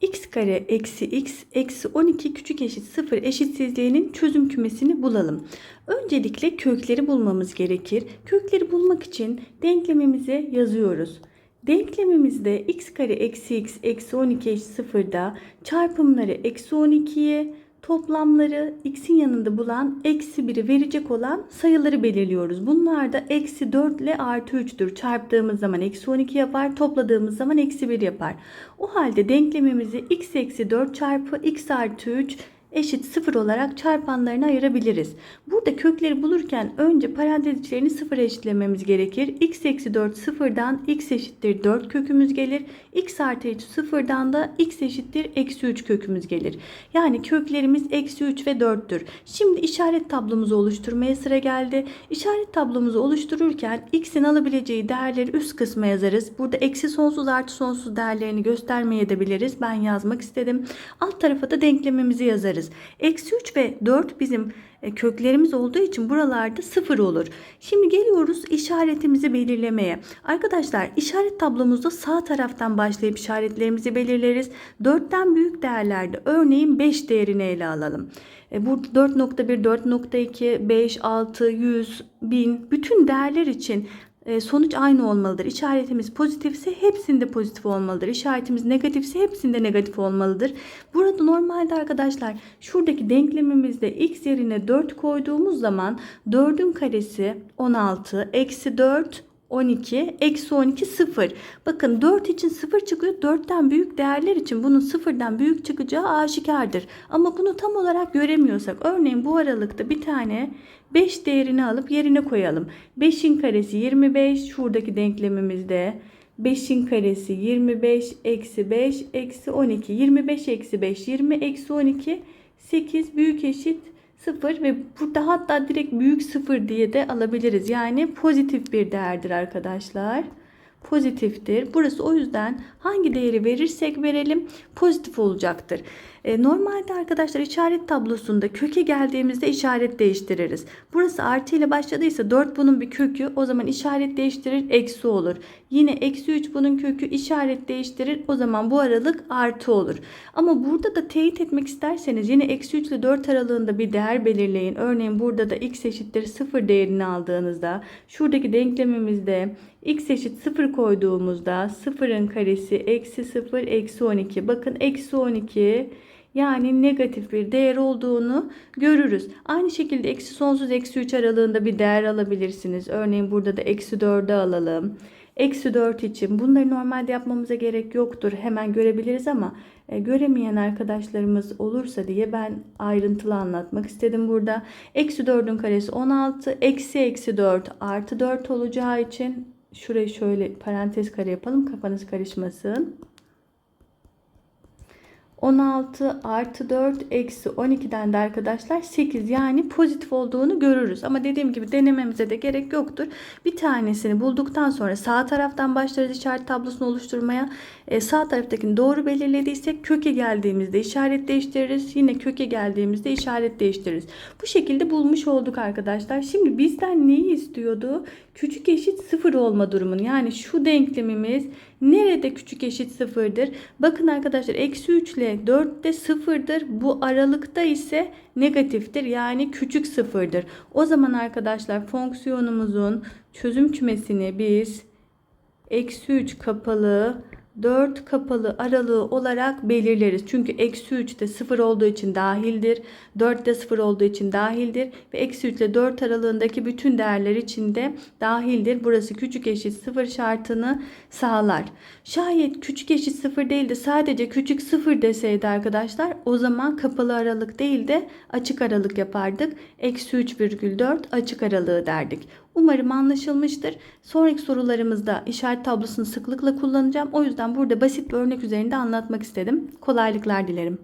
x kare eksi x eksi 12 küçük eşit 0 eşitsizliğinin çözüm kümesini bulalım. Öncelikle kökleri bulmamız gerekir. Kökleri bulmak için denklemimize yazıyoruz. Denklemimizde x kare eksi x eksi 12 eşit 0'da çarpımları eksi 12'ye toplamları x'in yanında bulan eksi 1'i verecek olan sayıları belirliyoruz. Bunlar da eksi 4 ile artı 3'tür. Çarptığımız zaman eksi 12 yapar. Topladığımız zaman eksi 1 yapar. O halde denklemimizi x eksi 4 çarpı x artı 3 eşit 0 olarak çarpanlarına ayırabiliriz. Burada kökleri bulurken önce parantez içlerini 0 eşitlememiz gerekir. x eksi 4 sıfırdan x eşittir 4 kökümüz gelir. x artı 3 sıfırdan da x eşittir eksi 3 kökümüz gelir. Yani köklerimiz eksi 3 ve 4'tür. Şimdi işaret tablomuzu oluşturmaya sıra geldi. İşaret tablomuzu oluştururken x'in alabileceği değerleri üst kısma yazarız. Burada eksi sonsuz artı sonsuz değerlerini göstermeye de biliriz. Ben yazmak istedim. Alt tarafa da denklemimizi yazarız. Eksi 3 ve 4 bizim e, köklerimiz olduğu için buralarda 0 olur. Şimdi geliyoruz işaretimizi belirlemeye. Arkadaşlar işaret tablomuzda sağ taraftan başlayıp işaretlerimizi belirleriz. 4'ten büyük değerlerde örneğin 5 değerini ele alalım. E, bu 4.1, 4.2, 5, 6, 100, 1000 bütün değerler için sonuç aynı olmalıdır. İşaretimiz pozitifse hepsinde pozitif olmalıdır. İşaretimiz negatifse hepsinde negatif olmalıdır. Burada normalde arkadaşlar şuradaki denklemimizde x yerine 4 koyduğumuz zaman 4'ün karesi 16 eksi 4 12 eksi 12 0. Bakın 4 için 0 çıkıyor. 4'ten büyük değerler için bunun 0'dan büyük çıkacağı aşikardır. Ama bunu tam olarak göremiyorsak örneğin bu aralıkta bir tane 5 değerini alıp yerine koyalım. 5'in karesi 25 şuradaki denklemimizde. 5'in karesi 25 eksi 5 eksi 12. 25 eksi 5 20 eksi 12 8 büyük eşit 0 ve burada hatta direkt büyük 0 diye de alabiliriz. Yani pozitif bir değerdir arkadaşlar. Pozitiftir. Burası o yüzden hangi değeri verirsek verelim pozitif olacaktır. E, normalde arkadaşlar işaret tablosunda köke geldiğimizde işaret değiştiririz. Burası artı ile başladıysa 4 bunun bir kökü o zaman işaret değiştirir eksi olur. Yine eksi 3 bunun kökü işaret değiştirir o zaman bu aralık artı olur. Ama burada da teyit etmek isterseniz yine eksi 3 ile 4 aralığında bir değer belirleyin. Örneğin burada da x eşittir 0 değerini aldığınızda şuradaki denklemimizde x eşit 0 koyduğumuzda 0'ın karesi eksi 0 eksi 12. Bakın eksi 12 yani negatif bir değer olduğunu görürüz. Aynı şekilde eksi sonsuz eksi 3 aralığında bir değer alabilirsiniz. Örneğin burada da eksi 4'ü alalım. Eksi 4 için bunları normalde yapmamıza gerek yoktur. Hemen görebiliriz ama e, göremeyen arkadaşlarımız olursa diye ben ayrıntılı anlatmak istedim burada. Eksi 4'ün karesi 16. Eksi eksi 4 artı 4 olacağı için şurayı şöyle parantez kare yapalım kafanız karışmasın. 16 artı 4 eksi 12'den de arkadaşlar 8 yani pozitif olduğunu görürüz. Ama dediğim gibi denememize de gerek yoktur. Bir tanesini bulduktan sonra sağ taraftan başlarız işaret tablosunu oluşturmaya. E, sağ taraftakini doğru belirlediysek köke geldiğimizde işaret değiştiririz. Yine köke geldiğimizde işaret değiştiririz. Bu şekilde bulmuş olduk arkadaşlar. Şimdi bizden neyi istiyordu? Küçük eşit sıfır olma durumunu. Yani şu denklemimiz nerede küçük eşit sıfırdır? Bakın arkadaşlar eksi 3 ile 4 de sıfırdır. Bu aralıkta ise negatiftir. Yani küçük sıfırdır. O zaman arkadaşlar fonksiyonumuzun çözüm kümesini biz eksi 3 kapalı 4 kapalı aralığı olarak belirleriz. Çünkü eksi 3 de 0 olduğu için dahildir. 4 de 0 olduğu için dahildir. Ve eksi 3 ile 4 aralığındaki bütün değerler için de dahildir. Burası küçük eşit 0 şartını sağlar. Şayet küçük eşit 0 değil de sadece küçük 0 deseydi arkadaşlar o zaman kapalı aralık değil de açık aralık yapardık. Eksi 3,4 açık aralığı derdik. Umarım anlaşılmıştır. Sonraki sorularımızda işaret tablosunu sıklıkla kullanacağım. O yüzden burada basit bir örnek üzerinde anlatmak istedim. Kolaylıklar dilerim.